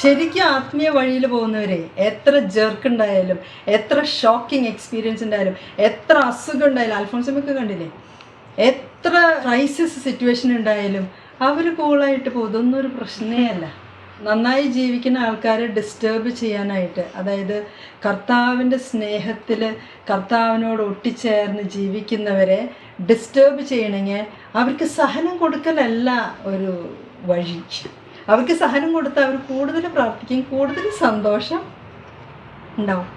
ശരിക്കും ആത്മീയ വഴിയിൽ പോകുന്നവരെ എത്ര ജെർക്ക് ഉണ്ടായാലും എത്ര ഷോക്കിംഗ് എക്സ്പീരിയൻസ് ഉണ്ടായാലും എത്ര അസുഖം ഉണ്ടായാലും അൽഫോൺസമ്മൊക്കെ കണ്ടില്ലേ? എത്ര ക്രൈസിസ് സിറ്റുവേഷൻ ഉണ്ടായാലും അവർ കൂളായിട്ട് പോകും. ഒരു പ്രശ്നമേ അല്ല. നന്നായി ജീവിക്കുന്ന ആൾക്കാരെ ഡിസ്റ്റേബ് ചെയ്യാനായിട്ട് അതായത് കർത്താവിന്റെ സ്നേഹത്തിൽ കർത്താവിനോട് ഒട്ടിച്ചേർന്ന് ജീവിക്കുന്നവരെ ഡിസ്റ്റേബ് ചെയ്യണമെങ്കിൽ അവർക്ക് സഹനം കൊടുക്കലല്ല ഒരു വഴി. അവർക്ക് സഹനം കൊടുത്താൽ അവർ കൂടുതൽ പ്രാർത്ഥിക്കും കൂടുതൽ സന്തോഷം ഉണ്ടാവും.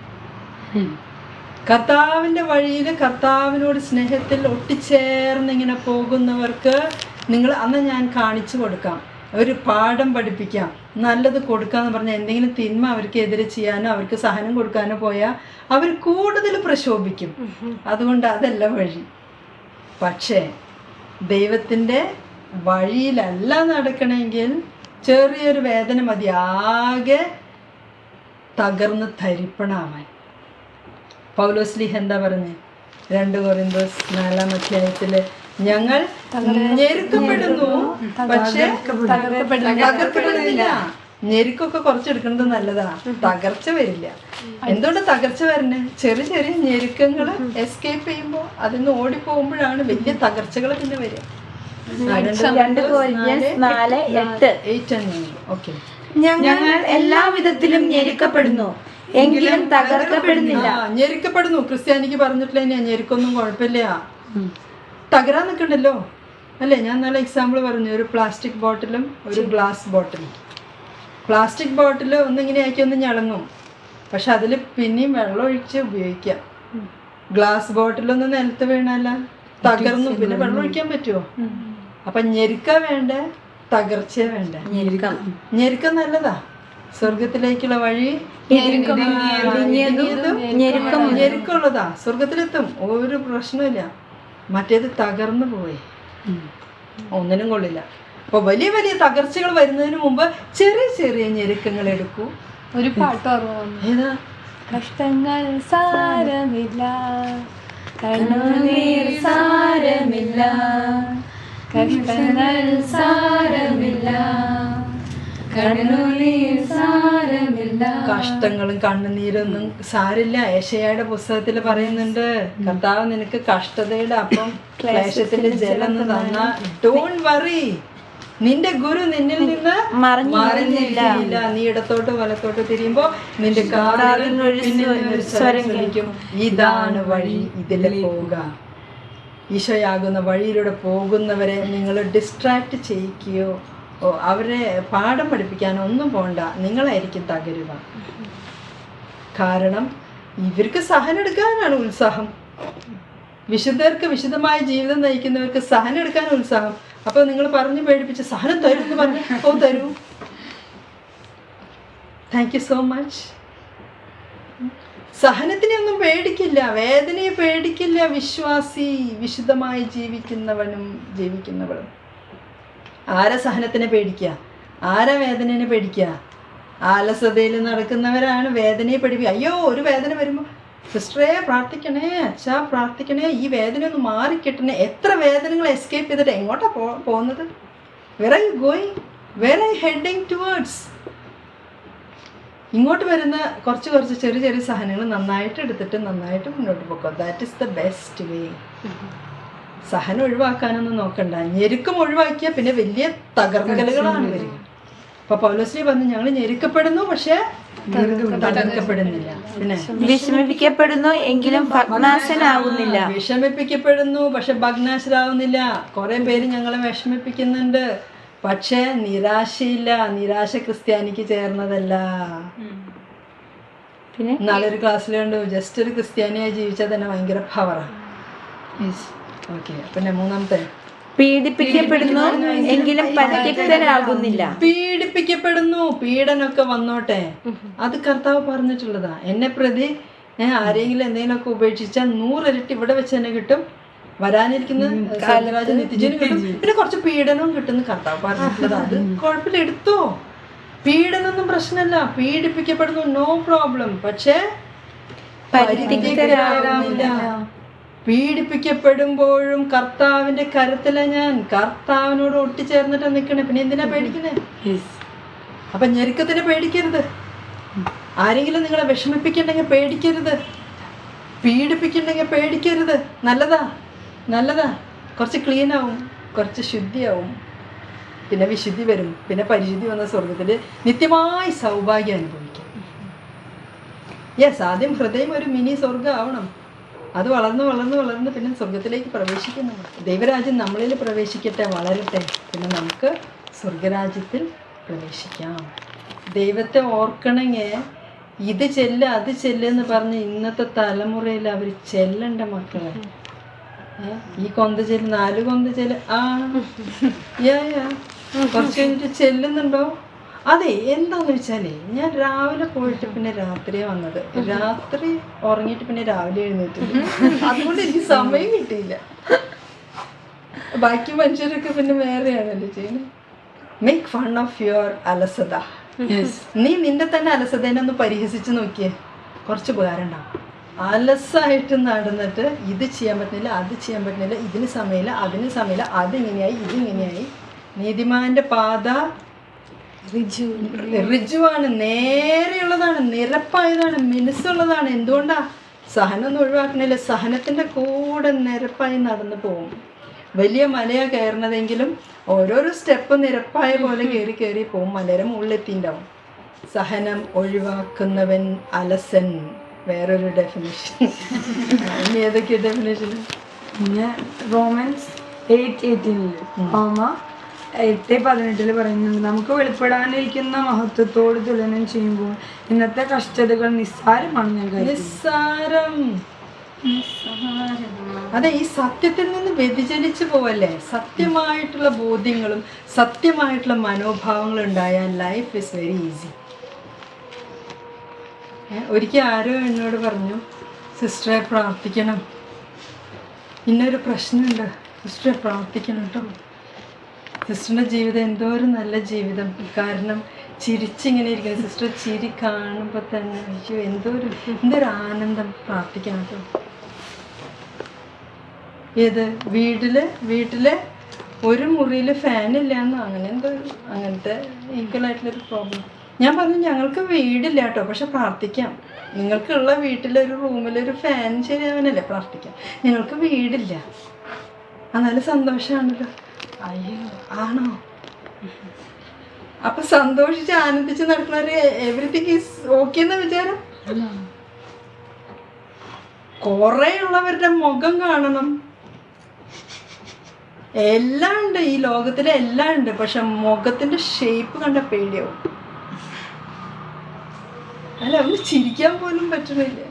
കർത്താവിന്റെ വഴിയിൽ കർത്താവിനോട് സ്നേഹത്തിൽ ഒട്ടിച്ചേർന്ന് ഇങ്ങനെ പോകുന്നവർക്ക് നിങ്ങൾ അന്ന് ഞാൻ കാണിച്ചു കൊടുക്കാം. ഒരു പാഠം പഠിപ്പിക്കാം. നല്ലത് കൊടുക്കാന്ന് പറഞ്ഞാൽ എന്തെങ്കിലും തിന്മ അവർക്ക് എതിരെ ചെയ്യാനോ അവർക്ക് സഹനം കൊടുക്കാനോ പോയാൽ അവർ കൂടുതൽ പ്രശോഭിക്കും. അതുകൊണ്ട് അതല്ല വഴി. പക്ഷേ ദൈവത്തിന്റെ വഴിയിലല്ല നടക്കണമെങ്കിൽ ചെറിയൊരു വേദന മതി. ആകെ തകർന്ന് തരിപ്പണാവാൻ. പൗലോസ്ലിഹ് എന്താ പറഞ്ഞ്? രണ്ട് കൊറിന്തോസ് നാലാം അധ്യായത്തിൽ ഞങ്ങൾ ഞെരുക്കപ്പെടുന്നു. പക്ഷേ തകർക്കപ്പെടുന്നില്ല. ഞെരുക്കൊക്കെ കുറച്ചെടുക്കുന്നത് നല്ലതാ. തകർച്ച വരില്ല. എന്തുകൊണ്ട് തകർച്ച വരണേ? ചെറിയ ചെറിയ ഞെരുക്കങ്ങൾ എസ്കേപ്പ് ചെയ്യുമ്പോൾ അതിൽ നിന്ന് ഓടിപ്പോകുമ്പോഴാണ് വലിയ തകർച്ചകൾ പിന്നെ വരിക. രണ്ട് നാല് എട്ട് ഞങ്ങൾ എല്ലാ വിധത്തിലും ഞെരുക്കപ്പെടുന്നു. എങ്കിലും തകർക്കപ്പെടുന്നില്ല. ആ, ഞെരുക്കപ്പെടുന്നു. ക്രിസ്ത്യാനിക്ക് പറഞ്ഞിട്ടില്ല ഞാൻ ഞെരുക്കൊന്നും കുഴപ്പമില്ല. തകരാൻ നിൽക്കണ്ടല്ലോ. അല്ലേ? ഞാൻ നല്ല എക്സാമ്പിൾ പറഞ്ഞു. ഒരു പ്ലാസ്റ്റിക് ബോട്ടിലും ഒരു ഗ്ലാസ് ബോട്ടിലും പ്ലാസ്റ്റിക് ബോട്ടിൽ ഒന്നിങ്ങനെ ആക്കി ഒന്ന് ഞളങ്ങും. പക്ഷെ അതിൽ പിന്നെയും വെള്ളം ഒഴിച്ച് ഉപയോഗിക്കാം. ഗ്ലാസ് ബോട്ടിലൊന്ന് നിലത്ത് വീണല്ല തകർന്നു. പിന്നെ വെള്ളം ഒഴിക്കാൻ പറ്റുമോ അപ്പൊ ഞെരുക്ക വേണ്ട? തകർച്ച വേണ്ട? ഞെരുക്കം. ഞെരുക്കം നല്ലതാ. സ്വർഗത്തിലേക്കുള്ള വഴി ഞെരുക്കുള്ളതാ ഞെരുക്കമുള്ളതാ. സ്വർഗത്തിലെത്തും ഒരു പ്രശ്നമില്ല മറ്റേത് തകർന്നു പോയി. ഒന്നിനും കൊള്ളില്ല. അപ്പൊ വലിയ വലിയ തകർച്ചകൾ വരുന്നതിന് മുമ്പ് ചെറിയ ചെറിയ ഞെരുക്കങ്ങൾ എടുക്കൂ. ഒരു പാട്ട് ഓർമ്മ വന്നു. ഏതാ? കഷ്ടങ്ങൾ സാരമില്ല. കണ്ണുനീർ സാരമില്ല കഷ്ടങ്ങൾ സാരമില്ല. കഷ്ടങ്ങളും കണ്ണുനീരൊന്നും സാരില്ല ഏഷയുടെ പുസ്തകത്തിൽ പറയുന്നുണ്ട് കർത്താവ് നിനക്ക് കഷ്ടതയുടെ അപ്പം ക്ലേശത്തിന്റെ ജലം തന്ന. ഡോൺ വറി നിന്റെ ഗുരു നിന്നിൽ നിന്ന് മറിഞ്ഞില്ല നീ ഇടത്തോട്ട് വലത്തോട്ട് തിരിയുമ്പോ നിന്റെ കാറിൽ സ്വരം ഇതാണ് വഴി. ഇതിലെ പോവുക. ഈശോയാകുന്ന വഴിയിലൂടെ പോകുന്നവരെ നിങ്ങൾ ഡിസ്ട്രാക്ട് ചെയ്യിക്കുകയോ അവരെ പാഠം പഠിപ്പിക്കാനോ ഒന്നും പോണ്ട. നിങ്ങളായിരിക്കും തകരുക. കാരണം ഇവർക്ക് സഹനം എടുക്കാനാണ് ഉത്സാഹം. വിശുദ്ധർക്ക് വിശുദ്ധമായ ജീവിതം നയിക്കുന്നവർക്ക് സഹനം എടുക്കാൻ ഉത്സാഹം. അപ്പൊ നിങ്ങൾ പറഞ്ഞു പേടിപ്പിച്ച് സഹനം തരും എന്ന് പറഞ്ഞു ഓ തരൂ. താങ്ക് യു സോ മച്ച് സഹനത്തിനെ ഒന്നും പേടിക്കില്ല വേദനയെ പേടിക്കില്ല വിശ്വാസി വിശുദ്ധമായി ജീവിക്കുന്നവനും ജീവിക്കുന്നവളും. ആരാ സഹനത്തിനെ പേടിക്കുക? ആരാ വേദനേനെ പേടിക്കുക? ആലസതയിൽ നടക്കുന്നവരാണ് വേദനയെ പേടിക്കുക അയ്യോ ഒരു വേദന വരുമ്പോൾ സിസ്റ്ററെ പ്രാർത്ഥിക്കണേ അച്ഛാ പ്രാർത്ഥിക്കണേ ഈ വേദന ഒന്ന് മാറിക്കിട്ടണേ എത്ര വേദനകൾ എസ്കേപ്പ് ചെയ്തിട്ട് എങ്ങോട്ടാണ് പോകുന്നത്? Where I going where I heading towards ഇങ്ങോട്ട് വരുന്ന കുറച്ച് കുറച്ച് ചെറിയ ചെറിയ സഹനങ്ങൾ നന്നായിട്ട് എടുത്തിട്ട് നന്നായിട്ട് മുന്നോട്ട് പോക്കോ. That is the best way സഹനം ഒഴിവാക്കാനൊന്നും നോക്കണ്ട. ഞെരുക്കം ഒഴിവാക്കിയാൽ പിന്നെ വലിയ തകർക്കലുകളാണ് വരിക. അപ്പൊ പൗലോസ്ലി പറഞ്ഞു ഞങ്ങൾ ഞെരുക്കപ്പെടുന്നു പക്ഷെ തകർക്കപ്പെടുന്നില്ല. പിന്നെ വിഷമിപ്പിക്കപ്പെടുന്നു എങ്കിലും വിഷമിപ്പിക്കപ്പെടുന്നു പക്ഷെ ഭഗ്നാശനാവുന്നില്ല കുറെ പേര് ഞങ്ങളെ വിഷമിപ്പിക്കുന്നുണ്ട്. പക്ഷേ നിരാശയില്ല. നിരാശ ക്രിസ്ത്യാനിക്ക് ചേർന്നതല്ല. പിന്നെ? നാളൊരു ക്ലാസ്സിൽ കണ്ടു. ജസ്റ്റ് ഒരു ക്രിസ്ത്യാനിയായി ജീവിച്ചാൽ തന്നെ ഭയങ്കര പവറാണ് ഓക്കെ പിന്നെ മൂന്നാമത്തെ. പീഡിപ്പിക്കപ്പെടുന്നു എങ്കിലും പരിത്യക്തരാകുന്നില്ല പീഡിപ്പിക്കപ്പെടുന്നു. പീഡനമൊക്കെ വന്നോട്ടെ. അത് കർത്താവ് പറഞ്ഞിട്ടുള്ളതാ. എന്നെ പ്രതി ഞാൻ ആരെങ്കിലും എന്തെങ്കിലുമൊക്കെ ഉപേക്ഷിച്ചാൽ നൂറിരട്ടി ഇവിടെ വെച്ച് തന്നെ കിട്ടും. വരാനിരിക്കുന്ന കാലരാജ നിത്യജന് കിട്ടും. പിന്നെ കുറച്ച് പീഡനവും കിട്ടുന്ന കർത്താവ് പറഞ്ഞിട്ടുള്ളത് അത്. കുഴപ്പമില്ല എടുത്തോ. പീഡനൊന്നും പ്രശ്നമല്ല. പീഡിപ്പിക്കപ്പെടുന്നു നോ പ്രോബ്ലം പക്ഷേ പീഡിപ്പിക്കപ്പെടുമ്പോഴും കർത്താവിന്റെ കരുത്തില ഞാൻ. കർത്താവിനോട് ഒട്ടിച്ചേർന്നിട്ട് നിൽക്കണേ പിന്നെ എന്തിനാ പേടിക്കുന്നേ? അപ്പൊ ഞെരുക്കത്തിന് പേടിക്കരുത്. ആരെങ്കിലും നിങ്ങളെ വിഷമിപ്പിക്കണ്ടെങ്കിൽ പേടിക്കരുത്. പീഡിപ്പിക്കണ്ടെങ്കിൽ പേടിക്കരുത്. നല്ലതാ. നല്ലതാ. കുറച്ച് ക്ലീൻ ആവും കുറച്ച് ശുദ്ധിയാവും. പിന്നെ വിശുദ്ധി വരും. പിന്നെ പരിശുദ്ധി വന്ന സ്വർഗത്തിൽ നിത്യമായി സൗഭാഗ്യം അനുഭവിക്കും. യെസ് ആദ്യം ഹൃദയം ഒരു മിനി സ്വർഗം ആവണം അത് വളർന്ന് വളർന്ന് വളർന്ന് പിന്നെ സ്വർഗത്തിലേക്ക് പ്രവേശിക്കുന്നു. ദൈവരാജ്യം നമ്മളിൽ പ്രവേശിക്കട്ടെ വളരട്ടെ. പിന്നെ നമുക്ക് സ്വർഗരാജ്യത്തിൽ പ്രവേശിക്കാം. ദൈവത്തെ ഓർക്കണമെങ്കിൽ ഇത് ചെല്ല് അത് ചെല്ലെന്ന് പറഞ്ഞ് ഇന്നത്തെ തലമുറയിൽ അവർ ചെല്ലണ്ട മക്കളെ? ഈ കൊന്ത ചെല്ല് നാല് കൊന്ത ചെല്ല്. ആ. യാ യാ. കുറച്ച് കഴിഞ്ഞിട്ട് ചെല്ലുന്നുണ്ടോ? അതെ എന്താന്ന് വെച്ചാലേ ഞാൻ രാവിലെ പോയിട്ട് പിന്നെ രാത്രിയാ വന്നത്. രാത്രി ഉറങ്ങിയിട്ട് പിന്നെ രാവിലെ എഴുന്നേറ്റില്ല അതുകൊണ്ട് എനിക്ക് സമയം കിട്ടിയില്ല. ബാക്കി മനുഷ്യരൊക്കെ പിന്നെ വേറെയാണല്ലോ ചെയ്യുന്നത് മേക്ക് ഫൺ ഓഫ് യുവർ അലസത. നീ നിന്റെ തന്നെ അലസതേനെ ഒന്ന് പരിഹസിച്ച് നോക്കിയേ. കുറച്ച് ഉപകാരം ഉണ്ടാവും. അലസായിട്ട് നടന്നിട്ട് ഇത് ചെയ്യാൻ പറ്റുന്നില്ല അത് ചെയ്യാൻ പറ്റുന്നില്ല ഇതിന് സമയമില്ല അതിന് സമയമില്ല അതിങ്ങനെയായി ഇതിങ്ങനെയായി. നീതിമാന്റെ പാത റിജു ഋജുവാണ് നേരെയുള്ളതാണ് നിരപ്പായതാണ് മിനുസുള്ളതാണ്. എന്തുകൊണ്ടാ? സഹനം ഒഴിവാക്കണില്ല സഹനത്തിന്റെ കൂടെ നിരപ്പായി നടന്നു പോകും. വലിയ മലയാ കയറണതെങ്കിലും ഓരോരോ സ്റ്റെപ്പ് നിരപ്പായ പോലെ കയറി കയറി പോകും. മലയുടെ മുകളിലെത്തിണ്ടാവും. സഹനം ഒഴിവാക്കുന്നവൻ അലസൻ. വേറൊരു ഡെഫിനേഷൻ ഇനി ഏതൊക്കെ ഡെഫിനേഷൻ പിന്നെ റോമൻസ് എയ്റ്റ് എയ്റ്റീനിൽ ഓമ എട്ട് പതിനെട്ടിൽ പറയുന്നുണ്ട് നമുക്ക് വെളിപ്പെടാനിരിക്കുന്ന മഹത്വത്തോട് തുലനം ചെയ്യുമ്പോൾ ഇന്നത്തെ കഷ്ടതകൾ നിസ്സാരമാണ് ഞാൻ കരുതുന്നത് നിസ്സാരം. അതെ ഈ സത്യത്തിൽ നിന്ന് വ്യതിചലിച്ചു പോവല്ലേ? സത്യമായിട്ടുള്ള ബോധ്യങ്ങളും സത്യമായിട്ടുള്ള മനോഭാവങ്ങളും ഉണ്ടായാൽ ലൈഫ് ഇസ് വെരി ഈസി ഒരിക്കൽ ആരോ എന്നോട് പറഞ്ഞു സിസ്റ്ററെ പ്രാർത്ഥിക്കണം. ഇന്നൊരു പ്രശ്നമുണ്ട്. സിസ്റ്ററെ പ്രാർത്ഥിക്കണം കേട്ടോ സിസ്റ്ററിന്റെ ജീവിതം എന്തോ ഒരു നല്ല ജീവിതം. കാരണം ചിരിച്ചിങ്ങനെ ഇരിക്കുന്നത് സിസ്റ്റർ ചിരി കാണുമ്പോൾ തന്നെ അയ്യോ എന്തോ ഒരു എന്തൊരു ആനന്ദം പ്രാർത്ഥിക്കണം കേട്ടോ ഏത്? വീട്ടിൽ? വീട്ടിൽ ഒരു മുറിയിൽ ഫാൻ എന്നോ അങ്ങനെ എന്തോ അങ്ങനത്തെ ഈക്വൽ ആയിട്ടുള്ളൊരു പ്രോബ്ലം. ഞാൻ പറഞ്ഞു ഞങ്ങൾക്ക് വീടില്ല കേട്ടോ പക്ഷെ പ്രാർത്ഥിക്കാം. നിങ്ങൾക്കുള്ള വീട്ടിലൊരു റൂമിലൊരു ഫാൻ ശരിയാവാനല്ലേ പ്രാർത്ഥിക്കാം. ഞങ്ങൾക്ക് വീടില്ല. എന്നാലും സന്തോഷമാണല്ലോ അയ്യോ ആണോ? അപ്പൊ സന്തോഷിച്ച് ആനന്ദിച്ച് നടക്കുന്നവര് എവറിത്തിങ് ഈസ് ഓക്കെ എന്ന വിചാരം? കുറെ ഉള്ളവരുടെ മുഖം കാണണം. എല്ലാം ഉണ്ട് ഈ ലോകത്തിലെ എല്ലാം ഉണ്ട് പക്ഷെ മുഖത്തിന്റെ ഷേപ്പ് കണ്ട പേടിയാവും. അല്ല അവന് ചിരിക്കാൻ പോലും പറ്റണില്ല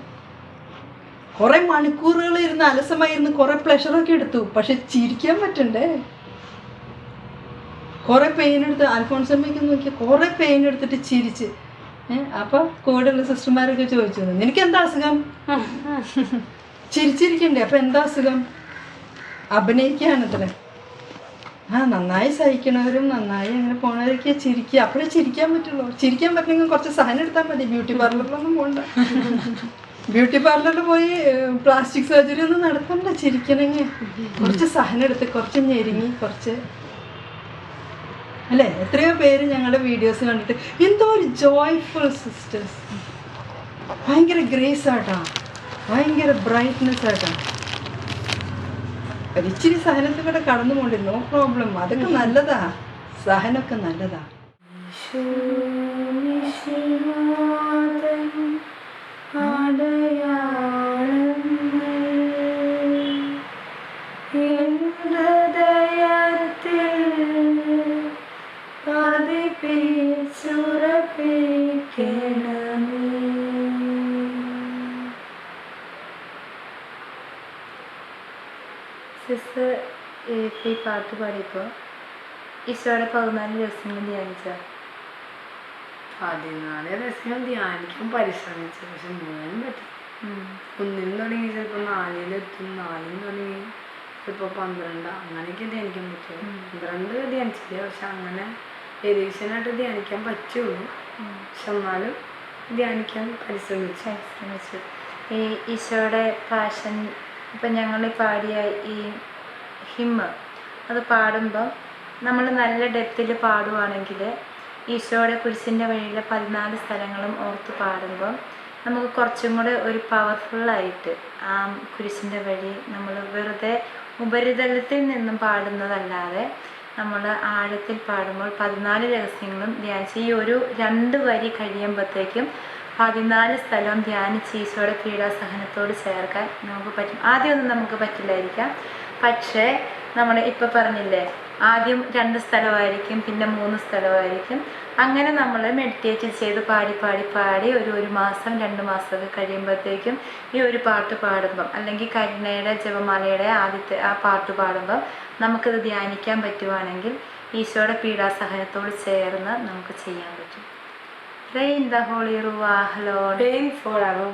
കുറെ മണിക്കൂറുകൾ ഇരുന്ന് അലസമായിരുന്ന് കുറെ പ്ലഷറൊക്കെ എടുത്തു. പക്ഷെ ചിരിക്കാൻ പറ്റണ്ടേ? കുറെ പെയിൻ എടുത്ത് അൽഫോൺസമ്മയ്ക്ക് നോക്കി കുറെ പെയിൻ എടുത്തിട്ട് ചിരിച്ച്. ഏഹ് അപ്പൊ കൂടെയുള്ള സിസ്റ്റർമാരൊക്കെ ചോദിച്ചു നിനക്ക് എന്താ അസുഖം? ചിരിച്ചിരിക്കണ്ടേ അപ്പൊ എന്താ അസുഖം? അഭിനയിക്കുകയാണത്രേ ആ നന്നായി സഹിക്കണവരും നന്നായി അങ്ങനെ പോണവരൊക്കെ ചിരിക്കുക. അപ്പോഴേ ചിരിക്കാൻ പറ്റുള്ളൂ. ചിരിക്കാൻ പറ്റുമെങ്കിൽ കുറച്ച് സഹനം എടുത്താൽ മതി. ബ്യൂട്ടി പാർലറിലൊന്നും പോകണ്ട ബ്യൂട്ടി പാർലറിൽ പോയി പ്ലാസ്റ്റിക് സർജറി ഒന്നും നടത്തണ്ട. ചിരിക്കണമെങ്കിൽ കുറച്ച് സഹനം എടുത്ത് കുറച്ച് ഞെരുങ്ങി കുറച്ച്. അല്ലേ? എത്രയോ പേര് ഞങ്ങളുടെ വീഡിയോസ് കണ്ടിട്ട് എന്തോ ഒരു ജോയ്ഫുൾ സിസ്റ്റേഴ്സ് ഭയങ്കര ഗ്രേസ് ആട്ടാ. ഭയങ്കര ബ്രൈറ്റ്നെസ് ആട്ടാ. ഒരിച്ചിരി സഹനത്തിലൂടെ കടന്നു പോണ്ടി നോ പ്രോബ്ലം അതൊക്കെ നല്ലതാ. സഹനൊക്കെ നല്ലതാ. പാട്ട് പാടിയപ്പോൾ ഈശോയുടെ പതിനാല് ദിവസങ്ങൾ ധ്യാനിച്ച. പതിനാല് ദിവസം ധ്യാനിക്കും പരിശ്രമിച്ചു പക്ഷെ മൂന്നും പറ്റും. ഒന്നിന് തുടങ്ങി ചിലപ്പോൾ നാലിലെത്തും നാലിന് തുടങ്ങി ചിലപ്പോൾ പന്ത്രണ്ട് അങ്ങനെയൊക്കെ ധ്യാനിക്കാൻ പറ്റുള്ളൂ പന്ത്രണ്ട് ധ്യാനിച്ചില്ല പക്ഷെ അങ്ങനെ ഏകദേശനായിട്ട് ധ്യാനിക്കാൻ പറ്റുള്ളൂ. പക്ഷെ എന്നാലും ധ്യാനിക്കാൻ പരിശ്രമിച്ചു. പരിശ്രമിച്ചു. ഈ ഈശോയുടെ പാഷൻ ഇപ്പൊ ഞങ്ങൾ പാടിയ ഈ ഹിമ്മ് അത് പാടുമ്പം നമ്മൾ നല്ല ഡെപ്തിൽ പാടുവാണെങ്കിൽ ഈശോയുടെ കുരിശിന്റെ വഴിയിലെ പതിനാല് സ്ഥലങ്ങളും ഓർത്ത് പാടുമ്പോൾ നമുക്ക് കുറച്ചും കൂടെ ഒരു പവർഫുള്ളായിട്ട് ആ കുരിശിന്റെ വഴി നമ്മൾ വെറുതെ ഉപരിതലത്തിൽ നിന്നും പാടുന്നതല്ലാതെ നമ്മൾ ആഴത്തിൽ പാടുമ്പോൾ പതിനാല് രഹസ്യങ്ങളും ധ്യാനിച്ച് ഈ ഒരു രണ്ട് വരി കഴിയുമ്പോഴത്തേക്കും പതിനാല് സ്ഥലവും ധ്യാനിച്ച് ഈശോയുടെ പീഡാസഹനത്തോട് ചേർക്കാൻ നമുക്ക് പറ്റും. ആദ്യമൊന്നും നമുക്ക് പറ്റില്ലായിരിക്കാം. പക്ഷേ നമ്മൾ ഇപ്പോൾ പറഞ്ഞില്ലേ ആദ്യം രണ്ട് സ്ഥലമായിരിക്കും പിന്നെ മൂന്ന് സ്ഥലമായിരിക്കും അങ്ങനെ നമ്മൾ മെഡിറ്റേറ്റ് ചെയ്ത് പാടി പാടി പാടി ഒരു ഒരു മാസം രണ്ട് മാസമൊക്കെ കഴിയുമ്പോഴത്തേക്കും ഈ ഒരു പാട്ട് പാടുമ്പം അല്ലെങ്കിൽ കരുണയുടെ ജപമാലയുടെ ആദ്യത്തെ ആ പാട്ട് പാടുമ്പം നമുക്കത് ധ്യാനിക്കാൻ പറ്റുവാണെങ്കിൽ ഈശോയുടെ പീഡാസഹനത്തോട് ചേർന്ന് നമുക്ക് ചെയ്യാൻ പറ്റും Rain the holy ruach Lord. Forever.